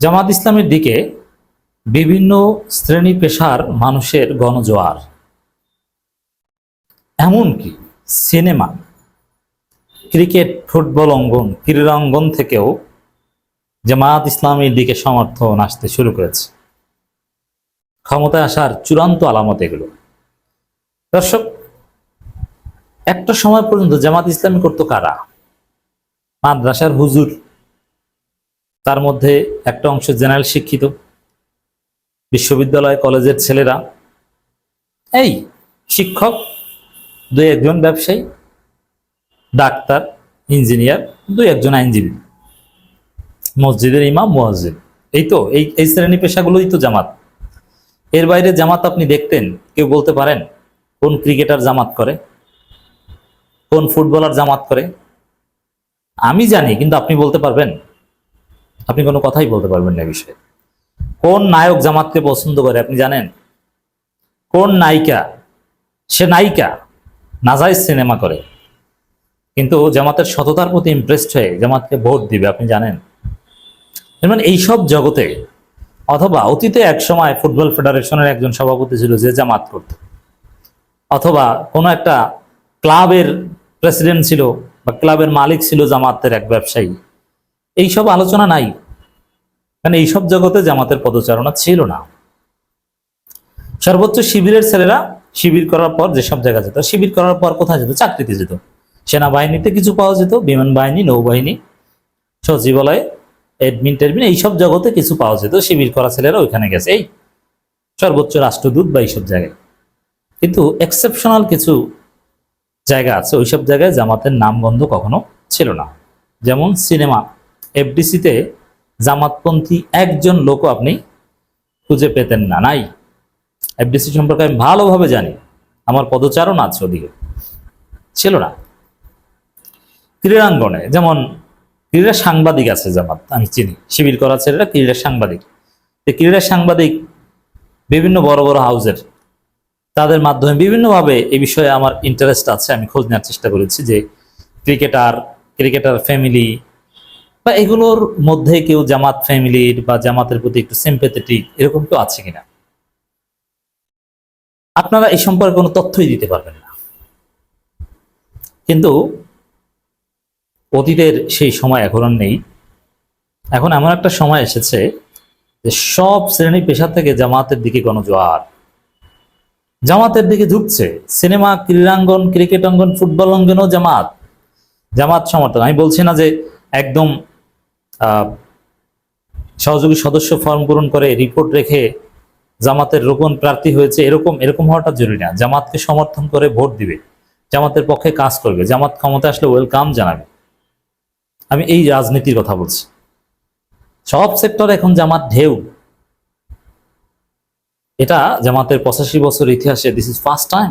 জামাত ইসলামের দিকে বিভিন্ন শ্রেণি পেশার মানুষের গণজোয়ার। এমনকি সিনেমা, ক্রিকেট, ফুটবল অঙ্গন, ক্রীড়াঙ্গন থেকেও জামাত ইসলামের দিকে সমর্থন আসতে শুরু করেছে। ক্ষমতায় আসার চূড়ান্ত আলামত এগুলো। দর্শক, একটা সময় পর্যন্ত জামাত ইসলামী করতো কারা? মাদ্রাসার হুজুর তার মধ্যে একটা অংশ জেনারেল শিক্ষিত বিশ্ববিদ্যালয় কলেজের ছেলেরা। এই শিক্ষক, দুই একজন ব্যবসায়ী, ডাক্তার, ইঞ্জিনিয়ার, দুই একজন আইনজীবী। মসজিদের ইমাম, মুয়াজ্জিন। এই তো, এই এই শ্রেণি পেশাগুলোই তো জামাত। এর বাইরে জামাত আপনি দেখতেন, কেউ বলতে পারেন, কোন ক্রিকেটার জামাত করে, কোন ফুটবলার জামাত করে। আমি জানি, কিন্তু আপনি বলতে পারবেন? আপনি কোনো কথাই বলতে পারবেন না বিষয়ে। কোন নায়ক জামাতকে পছন্দ করে, আপনি জানেন? কোন নায়িকা? সে নায়িকা নাজাইজ সিনেমা করে। কিন্তু জামাতের সততার প্রতি ইমপ্রেসড হয়ে জামাতকে ভোট দিবে, আপনি জানেন? মানে এইসব জগতে অথবা অতীতে এক সময় ফুটবল ফেডারেশনের একজন সভাপতি ছিল যে জামাত করত, অথবা কোনো একটা ক্লাবের প্রেসিডেন্ট ছিল বা ক্লাবের মালিক ছিল জামাতের এক ব্যবসায়ী এইসব আলোচনা নাই। কারণ এইসব জগতে জামাতের পদচারণা ছিল না। সর্বোচ্চ শিবিরের ছেলেরা শিবির করার পর যেসব জায়গা যেত, শিবির করার পর কোথায় যেত? চাকরিতে যেত। সেনাবাহিনীতে কিছু পাওয়া যেত, বিমান বাহিনী, নৌবাহিনী, সচিবালয়ে এডমিন টেডমিন এইসব জগতে কিছু পাওয়া যেত, শিবির করা ছেলেরা ওইখানে গেছে। এই সর্বোচ্চ রাষ্ট্রদূত বা এইসব জায়গায়। কিন্তু এক্সেপশনাল কিছু জায়গা আছে, ওইসব জায়গায় জামাতের নামগন্ধ কখনো ছিল না। যেমন সিনেমা এফডিসিতে জামাতপন্থী একজন লোকও আপনি খুঁজে পেতেন না, নাই? এফডিসি সম্পর্কে আমি ভালোভাবে জানি, আমার পদচারণ আছে ওদিকে। ছিল না। ক্রীড়াঙ্গনে, যেমন ক্রীড়া সাংবাদিক আছে জামাত, আমি চিনি, শিবির করা ছেলেরা ক্রীড়া সাংবাদিক। ক্রীড়া সাংবাদিক বিভিন্ন বড় বড় হাউজের, তাদের মাধ্যমে বিভিন্নভাবে এই বিষয়ে আমার ইন্টারেস্ট আছে, আমি খোঁজ নেওয়ার চেষ্টা করেছি যে ক্রিকেটার ক্রিকেটার ফ্যামিলি বা এগুলোর মধ্যে কেউ জামাত ফ্যামিলির বা জামাতের প্রতি একটু সিম্পেথেটিক এরকম কেউ আছে কিনা? আপনারা এই সম্পর্কে কোনো তথ্যই দিতে পারবেন না। কিন্তু অতীতের সেই সময় এখন নেই। এখন এমন একটা সময় এসেছে যে সব শ্রেণি পেশা থেকে জামাতের দিকে গণজোয়ার। জামাতের দিকে ঝুঁকছে। সিনেমা, ক্রীড়াঙ্গন, ক্রিকেট অঙ্গন, ফুটবল অঙ্গনও জামাত। জামাত সমর্থন। আমি বলছি না যে একদম সহযোগী সদস্য ফর্ম পূরণ করে রিপোর্ট রেখে জামাতের রোপণ প্রার্থী হয়েছে, এরকম এরকম হওয়াটা জরুরি না। জামাতকে সমর্থন করে ভোট দিবে। জামাতের পক্ষে কাজ করবে। জামাত ক্ষমতা আসলে ওয়েলকাম জানাবে। আমি এই রাজনীতির কথা বলছি। সব সেক্টর এখন জামাত ঢেউ। এটা জামাতের পঁচাশি বছর ইতিহাসে দিস ইজ ফার্স্ট টাইম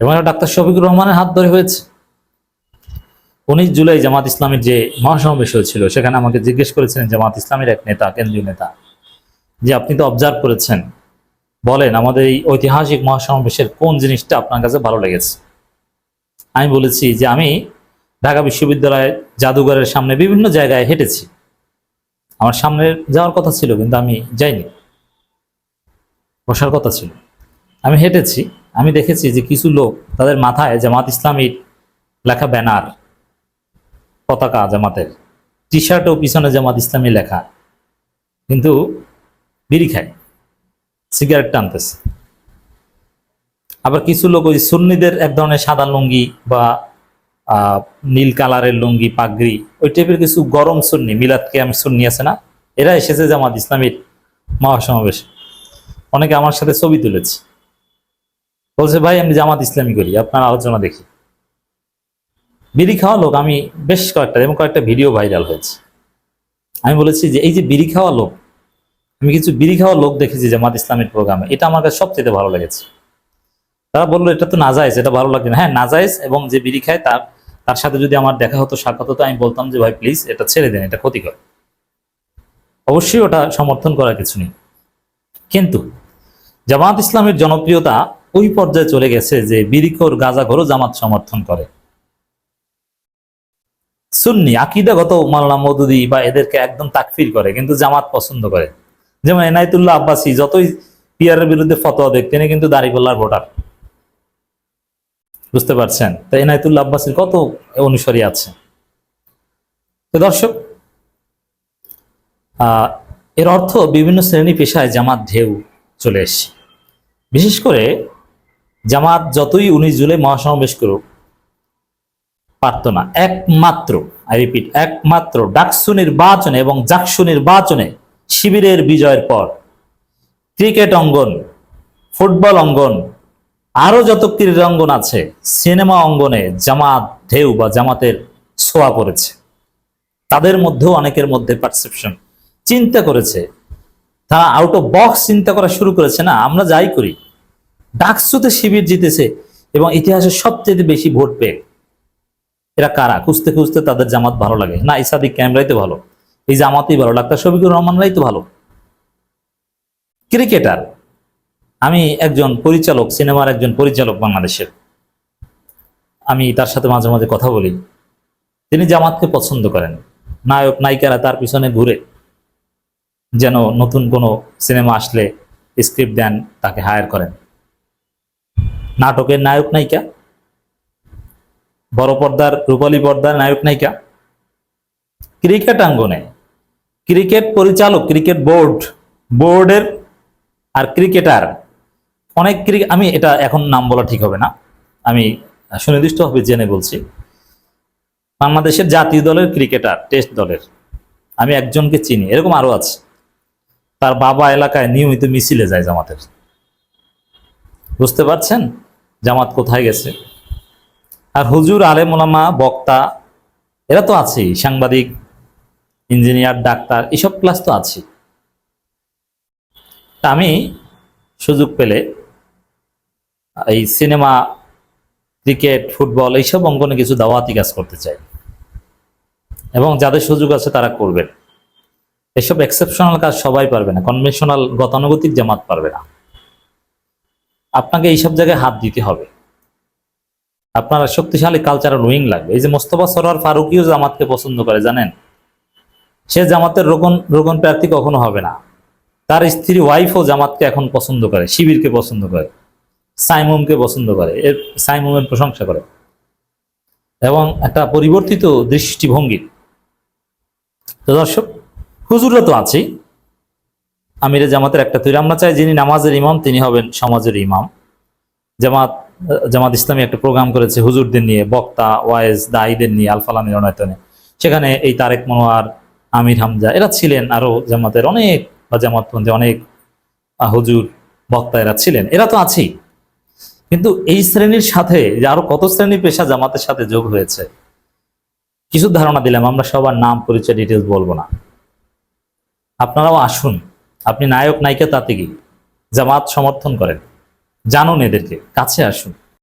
এবং ডাক্তার শফিকুর রহমানের হাত ধরে হয়েছে। উনিশ জুলাই জামাত ইসলামের যে মহাসমাবেশ হয়েছিল, সেখানে আমাকে জিজ্ঞেস করেছিলেন জামাত ইসলামের এক নেতা, কেন্দ্রীয় নেতা, যে আপনি তো অবজার্ভ করেছেন। বলেন, আমাদের এই ঐতিহাসিক মহাসমাবেশের কোন জিনিসটা আপনার কাছে ভালো লেগেছে? আমি বলেছি যে আমি ঢাকা বিশ্ববিদ্যালয়ের জাদুঘরের সামনে বিভিন্ন জায়গায় হেঁটেছি। আমার সামনে যাওয়ার কথা ছিল, কিন্তু আমি যাইনি। বসার কথা ছিল। আমি হেঁটেছি, আমি দেখেছি যে কিছু লোক তাদের মাথায় জামাত ইসলামীর লেখা ব্যানার পতাকা জামাতের টি শার্ট ও পিছনে জামাত ইসলামী লেখা। কিন্তু বিড়ি খায়, সিগারেট টানতেছে। আবার কিছু লোক ওই সুন্নিদের এক ধরনের সাদা লুঙ্গি বা নীল কালারের লুঙ্গি, পাগড়ি, ওই টাইপের কিছু গরম সুন্নি মিলাদকে আমি সুন্নি আছে না? এরা এসেছে জামাত ইসলামীর মহাসমাবেশে। অনেকে আমার সাথে ছবি তুলেছে। বলছে, ভাই, আমি জামাত ইসলামী করি, আপনার আলোচনা দেখি। বিড়ি খাওয়া লোক, আমি বেশ কয়েকটা এবং কয়েকটা ভিডিও ভাইরাল হয়েছে। আমি বলেছি যে এই যে বিড়ি খাওয়া লোক, আমি কিছু বিড়ি খাওয়া লোক দেখেছি জামাত ইসলামের প্রোগ্রামে, এটা আমার কাছে সবচেয়ে ভালো লেগেছে। তারা বলল, এটা তো নাজাইজ এটা ভালো লাগে না। হ্যাঁ নাজাইজ এবং যে বিড়ি খায় তার তার সাথে যদি আমার দেখা হতো, সাক্ষাৎ হতো, আমি বলতাম যে, ভাই প্লিজ এটা ছেড়ে দেন, এটা ক্ষতিকর। অবশ্যই ওটা সমর্থন করার কিছু নেই। কিন্তু জামাত ইসলামের জনপ্রিয়তা ওই পর্যায়ে চলে গেছে যে বিরিখোর গাজাঘরও জামাত সমর্থন করে। সুন্নি, আকিদাগত মাল্লা মদুদি বা এদেরকে একদম তাকফির করে, কিন্তু জামাত পছন্দ করে। যেমন এনায়তুল্লাহ আব্বাসী, যতই পিয়ারের বিরুদ্ধে ফতোয়া দেখ, তিনি কিন্তু দাঁড়িপাল্লার ভোটার। বুঝতে পারছেন? তো এনায়তুল্লাহ আব্বাসীর কত অনুসারী আছে? তো দর্শক এর অর্থ বিভিন্ন শ্রেণি পেশায় জামাত ঢেউ চলে এসছে। বিশেষ করে জামাত যতই উনিশ জুলাই মহাসমাবেশ করুক পারত না একমাত্র আই রিপিট একমাত্র ডাকসু নির্বাচনে এবং জাকসু নির্বাচনে শিবিরের বিজয়ের পর ক্রিকেট অঙ্গন, ফুটবল অঙ্গন আরও যত ক্রীড়া অঙ্গন আছে, সিনেমা অঙ্গনে জামাত ঢেউ বা জামাতের ছোঁয়া পড়েছে। তাদের মধ্যেও অনেকের মধ্যে পারসেপশন চিন্তা করেছে। তারা আউট অফ বক্স চিন্তা করা শুরু করেছে, না, আমরা যাই করি। ডাকসুতে শিবির জিতেছে এবং ইতিহাসে সবচেয়ে বেশি ভোট পেয়ে এরা কারা? খুঁজতে খুঁজতে তাদের জামাত ভালো লাগে। না ইসাদিক ক্যামেরাই তো ভালো। এই জামাতই ভালো। ডাক্তার শফিকুর রহমানরাই তো ভালো। ক্রিকেটার। আমি একজন পরিচালক, সিনেমার একজন পরিচালক বাংলাদেশের। আমি তার সাথে মাঝে মাঝে কথা বলি। তিনি জামাতকে পছন্দ করেন। নায়ক, নায়িকারা তার পিছনে ঘুরে। যেন নতুন কোনো সিনেমা আসলে স্ক্রিপ্ট দেন, তাকে হায়ার করেন। নাটকের নায়ক, নায়িকা। বড় পর্দার, রূপালী পর্দার নায়ক নায়িকা ক্রিকেট আঙ্গনে। ক্রিকেট পরিচালক, ক্রিকেট বোর্ড, বোর্ডের আর ক্রিকেটার। অনেক ক্রিকেট আমি এটা এখন নাম বলা ঠিক হবে না। আমি সুনির্দিষ্টভাবে জেনে বলছি। বাংলাদেশের জাতীয় দলের ক্রিকেটার, টেস্ট দলের। আমি একজনকে চিনি, এরকম আরও আছে। তার বাবা এলাকায় নিয়মিত মিছিলে যায় জামাতের। বুঝতে পারছেন? জামাত কোথায় গেছে? আর হুজুর, আলেম ওলামা বক্তা, এরা তো আছেই, সাংবাদিক, ইঞ্জিনিয়ার, ডাক্তার, এসব ক্লাস তো আছে আমি সুযোগ পেলে এই সিনেমা, ক্রিকেট, ফুটবল এইসব অঙ্গনে কিছু দাওয়াতি কাজ করতে চাই। এবং যাদের সুযোগ আছে তারা করবেন। এসব এক্সেপশনাল কাজ সবাই পারবে না কনভেনশনাল গতানুগতিক জামাত পারবে না। আপনাকে এইসব জায়গায় হাত দিতে হবে। আপনার শক্তিশালী কালচারাল উইং লাগবে। এই যে মোস্তফা সরোয়ার ফারুকিও জামাতকে পছন্দ করে, জানেন? সে জামাতের রোকন রোকন প্রার্থী কখনো হবে না। তার স্ত্রী ওয়াইফও জামাতকে এখন পছন্দ করে, শিবিরকে পছন্দ করে, সাইমুমকে পছন্দ করে এর সাইমুমের প্রশংসা করে। এবং একটা পরিবর্তিত দৃষ্টিভঙ্গি। তো দর্শক, হুজুররা তো আছেই। আমিরে জামাতের একটা তৈরি আমরা চাই যিনি নামাজের ইমাম, তিনি হবেন সমাজের ইমাম। জামাত জামাত ইসলামী একটা প্রোগ্রাম করেছে হুজুরদের নিয়ে, বক্তা ওয়াইজ দায়ীদের নিয়ে আলফালামি রণায়তনে সেখানে এই তারেক মনোয়ার, আমির হামজা, এরা ছিলেন আরও জামাতের অনেক, বা জামাতপন্থী অনেক হুজুর, বক্তা এরা ছিলেন। এরা তো আছেই। কিন্তু এই শ্রেণির সাথে, যে আরও কত শ্রেণির পেশা জামাতের সাথে যোগ হয়েছে, কিছু ধারণা দিলাম, আমরা সবার নাম, পরিচয় ডিটেলস বলব না। আপনারাও আসুন। আপনি নায়ক, নায়িকা তাতে কি জামাত সমর্থন করেন। জানুন এদেরকে কাছে আসুন।